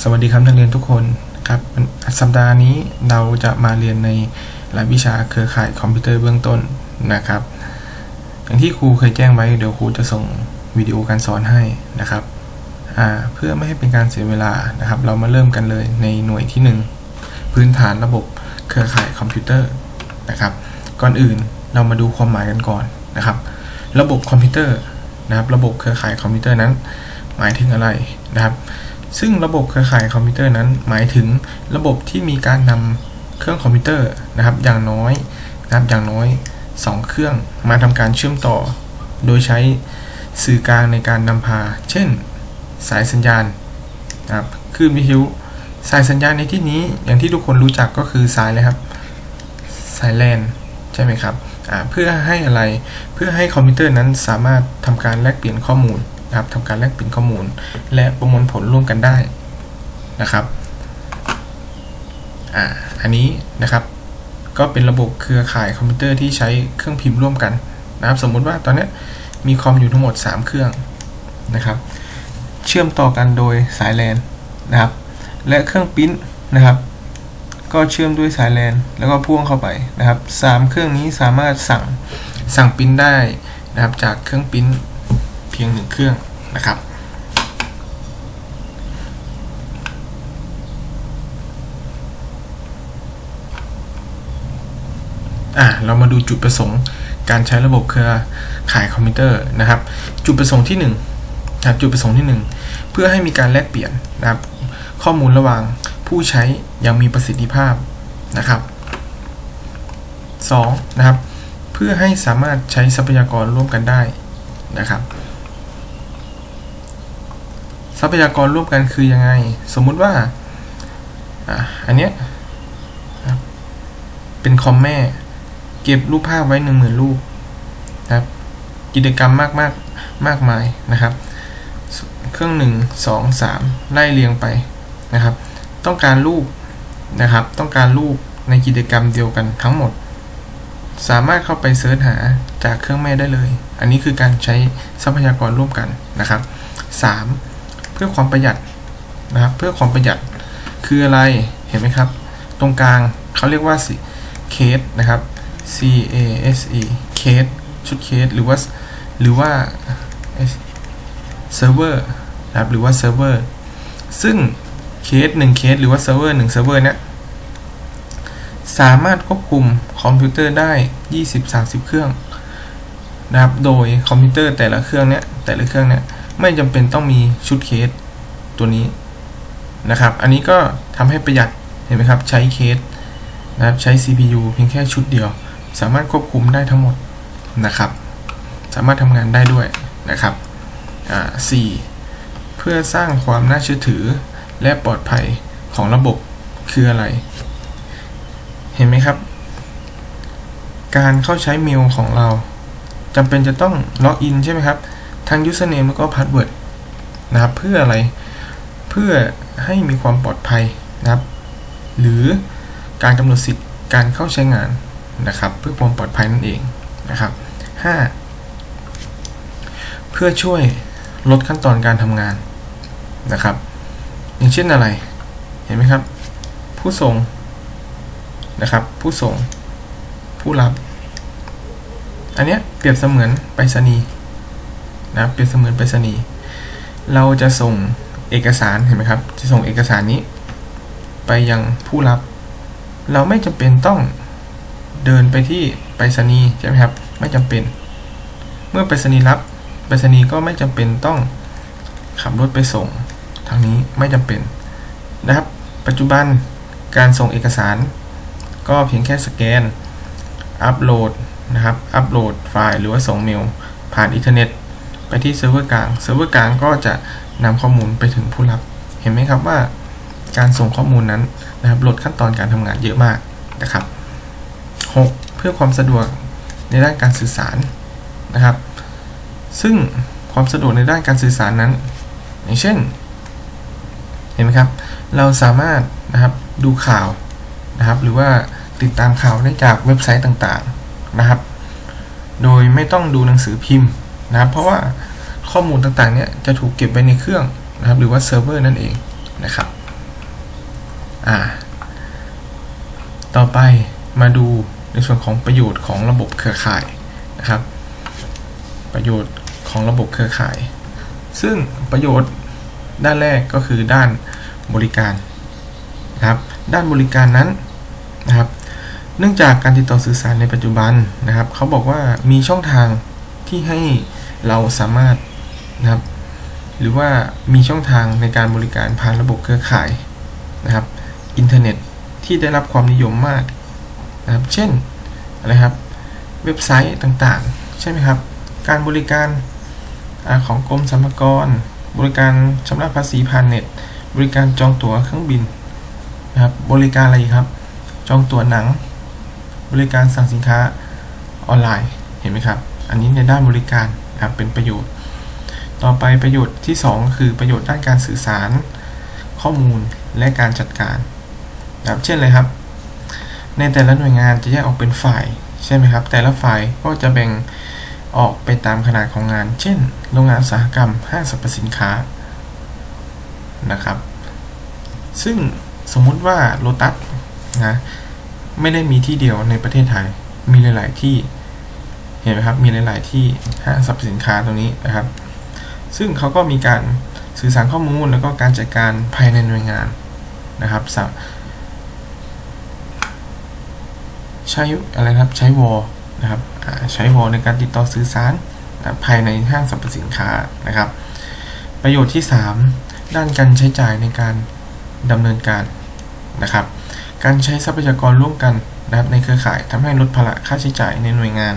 สวัสดีครับนักเรียนทุกคนครับสัปดาห์นี้เราจะมาเรียนในรายวิชาเครือข่ายคอมพิวเตอร์เบื้องต้นนะครับ อย่างที่ครูเคยแจ้งไว้เดี๋ยวครูจะส่งวิดีโอการสอนให้นะครับเพื่อไม่ให้เป็นการเสียเวลานะครับ เรามาเริ่มกันเลยในหน่วยที่ 1 พื้นฐานระบบเครือข่ายคอมพิวเตอร์นะครับ ก่อนอื่นเรามาดูความหมายกันก่อนนะครับ ระบบคอมพิวเตอร์นะครับ ระบบเครือข่ายคอมพิวเตอร์นั้น หมายถึงอะไรนะครับ ซึ่งระบบเครือข่ายคอมพิวเตอร์นั้นหมายถึงระบบที่มีการนำเครื่องคอมพิวเตอร์นะครับ อย่างน้อยนะครับอย่างน้อย 2 เครื่องมาทำการเชื่อมต่อ โดยใช้สื่อกลางในการนำพา เช่น สายสัญญาณนะครับคลื่นวิทยุสายสัญญาณในที่นี้อย่างที่ทุกคนรู้จักก็คือสายเลยครับ สายแลนใช่ไหมครับเพื่อให้อะไรเพื่อให้คอมพิวเตอร์นั้นสามารถทำการแลกเปลี่ยนข้อมูล นะครับทำการแลกเปลี่ยนข้อมูล และประมวลผลร่วมกันได้นะครับอ่าอันนี้นะครับก็เป็นระบบเครือข่ายคอมพิวเตอร์ที่ใช้เครื่องพิมพ์ร่วมกันนะครับ สมมุติว่าตอนนี้มีคอมอยู่ทั้งหมด 3 เครื่องนะครับ เชื่อมต่อกันโดยสายแลนนะครับ และเครื่องพิมพ์นะครับ ก็เชื่อมด้วยสายแลนแล้วก็พ่วงเข้าไปนะครับสามเครื่องนี้สามารถสั่งสั่งพิมพ์ได้นะครับจากเครื่องพิมพ์เพียงหนึ่งเครื่อง นะครับ อะเรามาดูจุดประสงค์การใช้ระบบเครือข่ายคอมพิวเตอร์นะครับ จุดประสงค์ที่1นะครับจุดประสงค์ที่ 1 เพื่อให้มีการแลกเปลี่ยนนะครับ ข้อมูลระหว่างผู้ใช้อย่างมีประสิทธิภาพนะครับ2นะครับ เพื่อให้สามารถใช้ทรัพยากรร่วมกันได้นะครับ ทรัพยากรร่วมกันคือยังไง สมมุติว่าอันเนี้ยเป็นคอมแม่ เก็บรูปภาพไว้หนึ่งหมื่นรูปนะครับ กิจกรรมมากมากมากมายนะครับ เครื่องหนึ่งสองสามไล่เรียงไปนะครับ ต้องการรูปนะครับ ต้องการรูปในกิจกรรมเดียวกันทั้งหมด สามารถเข้าไปเสิร์ชหาจากเครื่องแม่ได้เลย อันนี้คือการใช้ทรัพยากรร่วมกันนะครับ 3. เพื่อความประหยัดนะครับ เพื่อความประหยัดคืออะไรเห็นไหมครับ ตรงกลางเขาเรียกว่าเคสนะครับ C A S E เคสชุดเคสหรือว่าหรือว่าเซิร์ฟเวอร์นะครับหรือว่าเซิร์ฟเวอร์ซึ่งเคสหนึ่งเคสหรือว่าเซิร์ฟเวอร์หนึ่งเซิร์ฟเวอร์เนี้ยสามารถควบคุมคอมพิวเตอร์ได้ 20-30 เครื่องนะครับ โดยคอมพิวเตอร์แต่ละเครื่องเนี้ยแต่ละเครื่องเนี้ย ไม่จำเป็นต้องมีชุดเคสตัวนี้นะครับ อันนี้ก็ทำให้ประหยัดเห็นไหมครับ ใช้เคสนะครับใช้ CPU เพียงแค่ชุดเดียว สามารถควบคุมได้ทั้งหมดนะครับ สามารถทำงานได้ด้วยนะครับอ่าสี่เพื่อสร้างความน่าเชื่อถือและปลอดภัยของระบบคืออะไร เห็นไหมครับ การเข้าใช้เมลของเราจำเป็นจะต้องล็อกอินใช่ไหมครับ ทั้ง username แล้วก็ password นะครับเพื่ออะไรเพื่อให้มีความปลอดภัยนะครับ หรือการกำหนดสิทธิ์การเข้าใช้งานนะครับ เพื่อความปลอดภัยนั่นเองนะครับ 5. เพื่อช่วยลดขั้นตอนการทำงานนะครับ อย่างเช่นอะไรเห็นไหมครับ ผู้ส่งนะครับ ผู้ส่งผู้รับ อันเนี้ยเปรียบเสมือนไปรษณีย์ นะเปรียบเสมือนไปรษณีย์เราจะส่งเอกสารเห็นไหมครับ จะส่งเอกสารนี้ ไปยังผู้รับ เราไม่จำเป็นต้องเดินไปที่ไปรษณีย์ใช่ไหมครับ ไม่จำเป็น เมื่อไปรษณีย์รับไปรษณีย์ก็ไม่จำเป็นต้องขับรถไปส่งทางนี้ไม่จำเป็นนะครับ ปัจจุบันการส่งเอกสาร ก็เพียงแค่สแกน อัปโหลดนะครับ อัปโหลดไฟล์หรือว่าส่งเมลผ่านอินเทอร์เน็ต ไปที่เซิร์ฟเวอร์กลาง เซิร์ฟเวอร์กลางก็จะนำข้อมูลไปถึงผู้รับ เห็นไหมครับว่าการส่งข้อมูลนั้นนะครับลดขั้นตอนการทำงานเยอะมากนะครับ 6. เพื่อความสะดวกในด้านการสื่อสารนะครับ ซึ่งความสะดวกในด้านการสื่อสารนั้น อย่างเช่น เห็นไหมครับ เราสามารถนะครับดูข่าวนะครับ หรือว่าติดตามข่าวได้จากเว็บไซต์ต่างๆนะครับ โดยไม่ต้องดูหนังสือพิมพ์ นะครับเพราะว่าข้อมูลต่างๆเนี่ยจะถูกเก็บไว้ในเครื่องนะครับหรือว่าเซิร์ฟเวอร์นั่นเองนะครับอ่าต่อไปมาดูในส่วนของประโยชน์ของระบบเครือข่ายนะครับ ประโยชน์ของระบบเครือข่าย ซึ่งประโยชน์ด้านแรกก็คือด้านบริการนะครับ ด้านบริการนั้นนะครับ เนื่องจากการติดต่อสื่อสารในปัจจุบันนะครับ เขาบอกว่ามีช่องทาง ที่ให้เราสามารถนะครับ หรือว่ามีช่องทางในการบริการผ่านระบบเครือข่ายนะครับ อินเทอร์เน็ตที่ได้รับความนิยมมากนะครับ เช่นอะไรครับ เว็บไซต์ต่างๆ ใช่ไหมครับ การบริการอของกรมสรรพากร บริการชำระภาษีผ่านเน็ต บริการจองตั๋วเครื่องบินนะครับ บริการอะไรครับ จองตั๋วหนัง บริการสั่งสินค้าออนไลน์ เห็นไหมครับ อันนี้ในด้านบริการนะครับเป็นประโยชน์ ต่อไปประโยชน์ที่ 2 คือประโยชน์ด้านการสื่อสาร ข้อมูลและการจัดการนะครับเช่นเลยครับ ในแต่ละหน่วยงานจะแยกออกเป็นฝ่ายใช่ไหมครับ แต่ละฝ่ายก็จะแบ่งออกไปตามขนาดของงาน เช่น โรงงานอุตสาหกรรมห้างสรรพสินค้านะครับ ซึ่งสมมุติว่าโลตัสนะไม่ได้มีที่เดียวในประเทศไทย มีหลาย ๆ ที่ เห็นไหมครับ มีหลาย ๆ ที่ห้างสรรพสินค้าตรงนี้นะครับ ซึ่งเขาก็มีการสื่อสารข้อมูลแล้วก็การจัดการภายในหน่วยงานนะครับใช้อะไรครับใช้วอลนะครับใช้วอลในการติดต่อสื่อสารภายในห้างสรรพสินค้านะครับ ประโยชน์ที่ 3 ด้านการใช้จ่ายในการดำเนินการนะครับ การใช้ทรัพยากรร่วมกันนะครับในเครือข่ายทำให้ลดภาระค่าใช้จ่ายในหน่วยงาน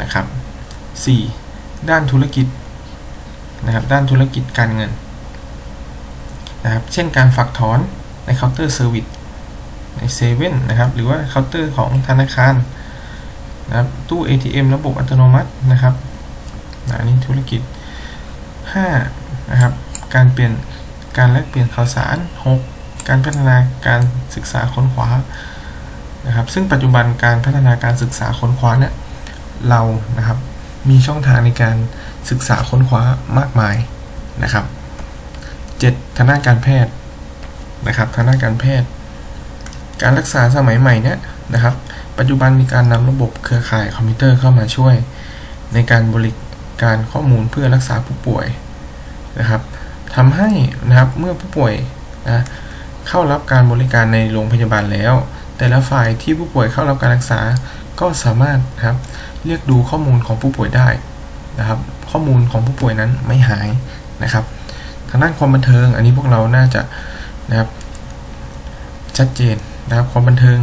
นะครับ 4. ด้านธุรกิจนะครับด้านธุรกิจการเงินนะครับเช่นการฝากถอนในเคาน์เตอร์เซอร์วิสในเซเว่นนะครับหรือว่าเคาน์เตอร์ของธนาคารนะครับตู้ ATM ระบบอัตโนมัตินะครับอันนี้ธุรกิจ 5. นะครับการเปลี่ยนการแลกเปลี่ยนข่าวสาร 6. การพัฒนาการศึกษาค้นคว้านะครับซึ่งปัจจุบันการพัฒนาการศึกษาค้นคว้าเนี่ย เรานะครับ มีช่องทางในการศึกษาค้นคว้ามากมายนะครับ 7. ทางด้านการแพทย์นะครับทางด้านการแพทย์ การรักษาสมัยใหม่เนี่ยนะครับ ปัจจุบันมีการนำระบบเครือข่ายคอมพิวเตอร์เข้ามาช่วย ในการบริการข้อมูลเพื่อรักษาผู้ป่วยนะครับทำให้นะครับเมื่อผู้ป่วยนะเข้ารับการบริการในโรงพยาบาลแล้ว แต่ละฝ่ายที่ผู้ป่วยเข้ารับการรักษาก็สามารถนะครับ เรียกดูข้อมูลของผู้ป่วยได้นะครับ ข้อมูลของผู้ป่วยนั้นไม่หายนะครับ ทางด้านความบันเทิง อันนี้พวกเราน่าจะนะครับชัดเจนนะครับความบันเทิง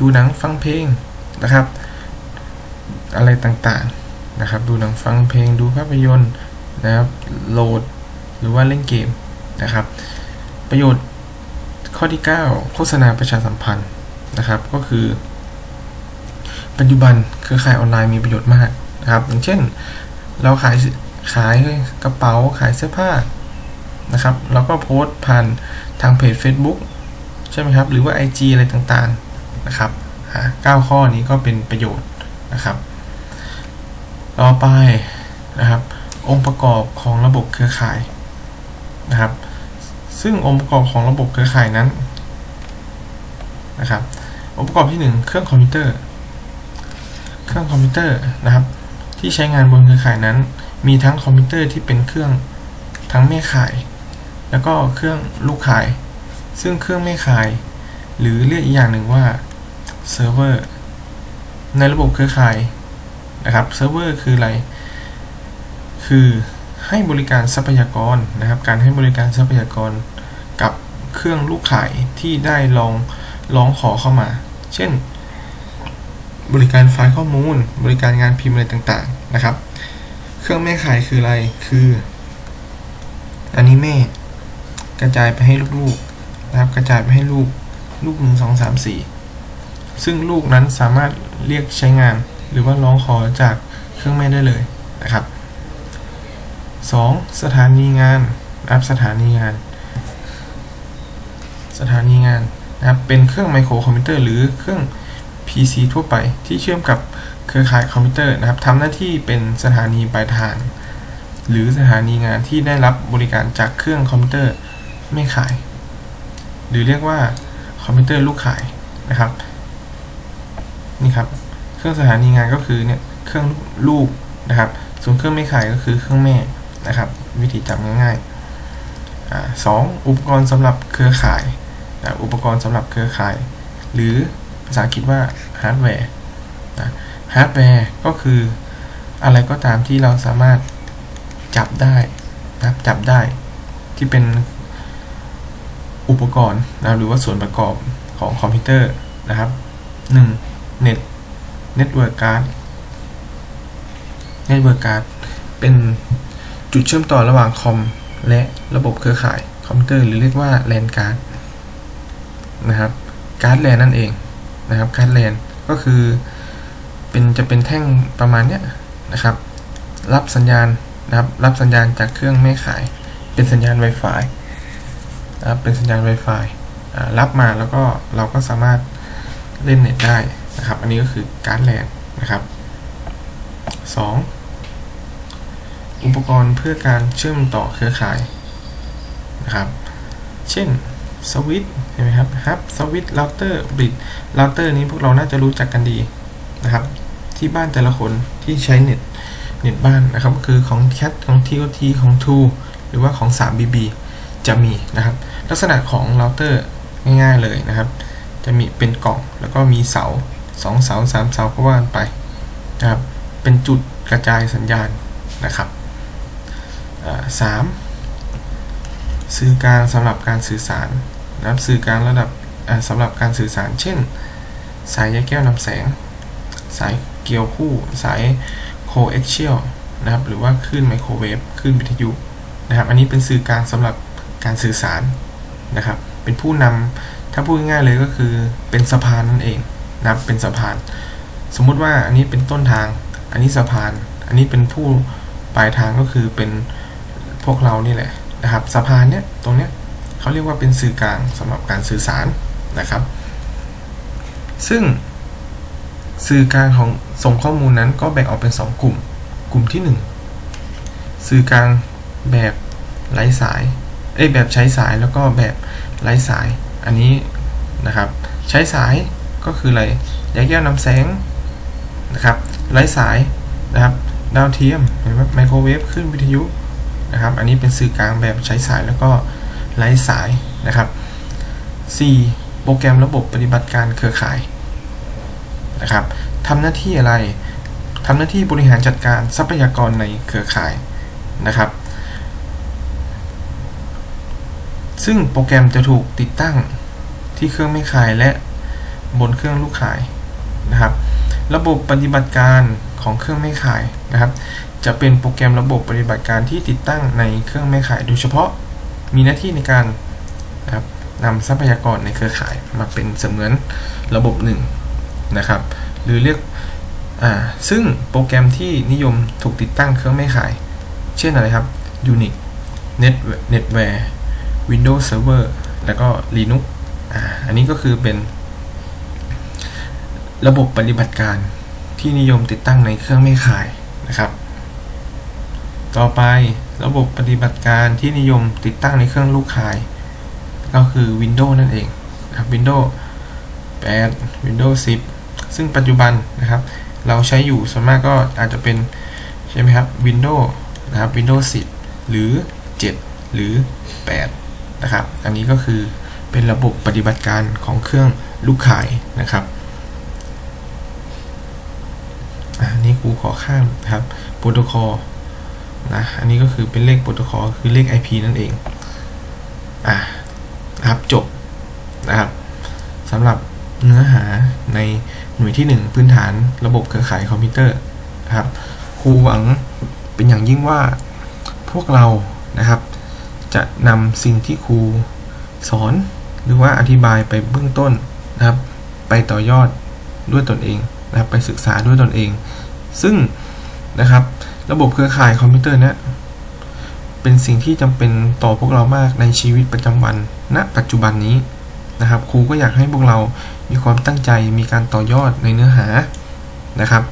ดูหนังฟังเพลงนะครับ อะไรต่างๆนะครับ ดูหนังฟังเพลง ดูภาพยนตร์นะครับโหลดหรือว่าเล่นเกมนะครับ ประโยชน์ข้อที่ 9 โฆษณาประชาสัมพันธ์นะครับ ก็คือ ปัจจุบันเครือข่ายออนไลน์มีประโยชน์มากนะครับ อย่างเช่น เราขายขายกระเป๋าขายเสื้อผ้านะครับ เราก็โพสต์ผ่านทางเพจ Facebook ใช่ไหมครับ หรือว่า IG อะไรต่างๆนะครับ9ข้อนี้ก็เป็นประโยชน์นะครับ ต่อไปนะครับ องค์ประกอบของระบบเครือข่ายนะครับ ซึ่งองค์ประกอบของระบบเครือข่ายนั้นนะครับ องค์ประกอบที่ 1 เครื่องคอมพิวเตอร์ รื่องคอมพิวเตอร์นะครับ ที่ใช้งานบนเครือข่ายนั้น มีทั้งคอมพิวเตอร์ที่เป็นเครื่องทั้งแม่ข่าย แล้วก็เครื่องลูกข่าย ซึ่งเครื่องแม่ข่าย หรือเรียกอีกอย่างหนึ่งว่าเซิร์ฟเวอร์ในระบบเครือข่ายนะครับเซิร์ฟเวอร์คืออะไร คือให้บริการทรัพยากรนะครับ การให้บริการทรัพยากรกับเครื่องลูกข่ายที่ได้ลองร้องขอเข้ามา เช่น บริการไฟล์ข้อมูล บริการงานพิมพ์อะไรต่างๆนะครับ เครื่องแม่ข่ายคืออะไรคือ อันนี้แม่ กระจายไปให้ลูกๆนะครับ กระจายไปให้ลูกลูกหนึ่งสองสามสี่ซึ่งลูกนั้นสามารถเรียกใช้งาน หรือว่าร้องขอจากเครื่องแม่ได้เลยนะครับ 2. สถานีงานนะครับสถานีงาน สถานีงานนะครับเป็นเครื่องไมโครคอมพิวเตอร์หรือเครื่อง PC ทั่วไปที่เชื่อมกับเครือข่ายคอมพิวเตอร์นะครับทำหน้าที่เป็นสถานีปลายทาง หรือสถานีงานที่ได้รับบริการจากเครื่องคอมพิวเตอร์ไม่ขาย หรือเรียกว่าคอมพิวเตอร์ลูกขายนะครับนี่ครับเครื่องสถานีงานก็คือเนี่ยเครื่องลูกนะครับ ส่วนเครื่องไม่ขายก็คือเครื่องแม่นะครับ วิธีจำง่ายๆสองอุปกรณ์สำหรับเครือข่าย อุปกรณ์สำหรับเครือข่าย หรือ ภาษาอังกฤษว่าฮาร์ดแวร์ฮาร์ดแวร์ก็คืออะไรก็ตามที่เราสามารถจับได้นะจับได้ที่เป็นอุปกรณ์นะหรือว่าส่วนประกอบของคอมพิวเตอร์นะครับ 1. เน็ตเน็ตเวิร์กการ์ดเน็ตเวิร์กการ์ดเป็นจุดเชื่อมต่อระหว่างคอมและระบบเครือข่ายคอมพิวเตอร์หรือเรียกว่าแลนการ์ดนะครับการ์ดแลนนั่นเอง นะครับการ์ดแลนก็คือเป็นจะเป็นแท่งประมาณเนี้ยนะครับ รับสัญญาณนะครับรับสัญญาณจากเครื่องแม่ขาย เป็นสัญญาณ Wi-Fi นะครับเป็นสัญญาณ Wi-Fi รับมาแล้วก็เราก็สามารถเล่นเน็ตได้นะครับ อันนี้ก็คือการ์ดแลนนะครับ 2. อุปกรณ์เพื่อการเชื่อมต่อเครือข่ายนะครับ เช่น สวิตช์ใช่ไหมครับฮับสวิตเราเตอร์บิดเราเตอร์นี้พวกเราน่าจะรู้จักกันดีนะครับ ที่บ้านแต่ละคนที่ใช้เน็ตเน็ตบ้านนะครับก็คือของ Cat ของ TOT ของ True หรือว่าของ 3BB จะมีนะครับ ลักษณะของเราเตอร์ง่ายๆเลยนะครับ จะมีเป็นกล่องแล้วก็มีเสา2เสา3เสาก็ว่าไปนะครับเป็นจุดกระจายสัญญาณนะครับสามสื่อกลางสำหรับการสื่อสาร รับสื่อกลางระดับสำหรับการสื่อสาร เช่น สายใยแก้วนำแสง สายเกียวคู่ สายโคเอ็กเชียลนะครับหรือว่าคลื่นไมโครเวฟคลื่นวิทยุนะครับอันนี้เป็นสื่อกลางสำหรับการสื่อสารนะครับเป็นผู้นำถ้าพูดง่ายๆเลยก็คือเป็นสะพานนั่นเองนะครับเป็นสะพาน สมมุติว่าอันนี้เป็นต้นทาง อันนี้สะพาน อันนี้เป็นผู้ปลายทางก็คือเป็นพวกเรานี่แหละนะครับสะพานเนี้ยตรงเนี้ย เขาเรียกว่าเป็นสื่อกลางสำหรับการสื่อสารนะครับ ซึ่งสื่อกลางของส่งข้อมูลนั้นก็แบ่งออกเป็น 2 กลุ่ม กลุ่มที่ 1 สื่อกลางแบบไร้สายเอ้แบบใช้สายแล้วก็แบบไร้สาย อันนี้นะครับ ใช้สายก็คืออะไรยาแก้วนำแสงนะครับไร้สายนะครับดาวเทียมเห็นไหมไมโครเวฟขึ้นวิทยุนะครับ อันนี้เป็นสื่อกลางแบบใช้สายแล้วก็ ไร้สายนะครับ 4. โปรแกรมระบบปฏิบัติการเครือข่ายนะครับทำหน้าที่อะไรทำหน้าที่บริหารจัดการทรัพยากรในเครือข่ายนะครับ ซึ่งโปรแกรมจะถูกติดตั้งที่เครื่องไม่ขายและบนเครื่องลูกขายนะครับ ระบบปฏิบัติการของเครื่องไม่ขายนะครับ จะเป็นโปรแกรมระบบปฏิบัติการที่ติดตั้งในเครื่องไม่ขายโดยเฉพาะ มีหน้าที่ในการนะครับนำทรัพยากรในเครือข่ายมาเป็นเสมือนระบบหนึ่งนะครับ หรือเรียกซึ่งโปรแกรมที่นิยมถูกติดตั้งเครื่องไม่ขาย เช่นอะไรครับ Unix Net Netware Windows Server แล้วก็ Linux ออันนี้ก็คือเป็นระบบปฏิบัติการที่นิยมติดตั้งในเครื่องไม่ขายนะครับ ต่อไป ระบบปฏิบัติการที่นิยมติดตั้งในเครื่องลูกขาย ก็คือ Windows นั่นเองนะครับ Windows 8 Windows 10 ซึ่งปัจจุบันนะครับ เราใช้อยู่ส่วนมากก็อาจจะเป็นใช่ไหมครับ Windows นะครับ Windows 10 หรือ 7 หรือ 8 นะครับ อันนี้ก็คือเป็นระบบปฏิบัติการของเครื่องลูกขายนะครับอันนี้ครูขอข้ามครับโปรโตคอล นะอันนี้ก็คือเป็นเลขโปรโตคอลคือเลข IP นั่นเองอะนะครับจบนะครับสำหรับเนื้อหาในหน่วยที่ 1 พื้นฐานระบบเครือข่ายคอมพิวเตอร์นะครับครูหวังเป็นอย่างยิ่งว่าพวกเรานะครับ จะนำสิ่งที่ครูสอนหรือว่าอธิบายไปเบื้องต้นนะครับ ไปต่อยอดด้วยตนเองนะครับ ไปศึกษาด้วยตนเอง ซึ่งนะครับ ระบบเครือข่ายคอมพิวเตอร์นี่เป็นสิ่งที่จำเป็นต่อพวกเรามากในชีวิตประจำวันณนะปัจจุบันนี้นะครับ ครูก็อยากให้พวกเรามีความตั้งใจมีการต่อยอดในเนื้อหานะครับ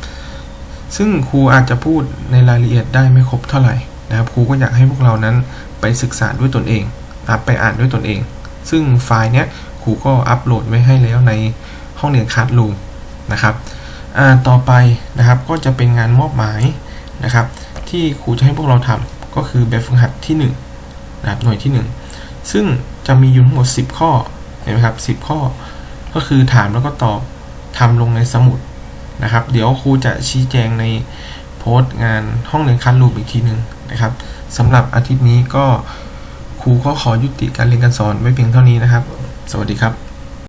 ซึ่งครูอาจจะพูดในรายละเอียดได้ไม่ครบเท่าไหร่นะครับครูก็อยากให้พวกเรานั้นไปศึกษาด้วยตนเองไปอ่านด้วยตนเอง ซึ่งไฟล์เนี้ยครูก็อัปโหลดไว้ให้แล้วในห้องเรียนคัสรูมนะครับต่อไปนะครับก็จะเป็นงานมอบหมาย นะครับ ที่ครูจะให้พวกเราทำก็คือแบบฝึกหัดที่1นะครับหน่วยที่ 1 ซึ่งจะมีอยู่ทั้งหมด 10 ข้อเห็นไหมครับ 10 ข้อ ก็คือถามแล้วก็ตอบทำลงในสมุดนะครับ เดี๋ยวครูจะชี้แจงในโพสต์งานห้องเรียนคัสรูมอีกทีหนึ่งนะครับสำหรับอาทิตย์นี้ก็ครูก็ขอยุติการเรียนการสอนไว้เพียงเท่านี้นะครับ สวัสดีครับ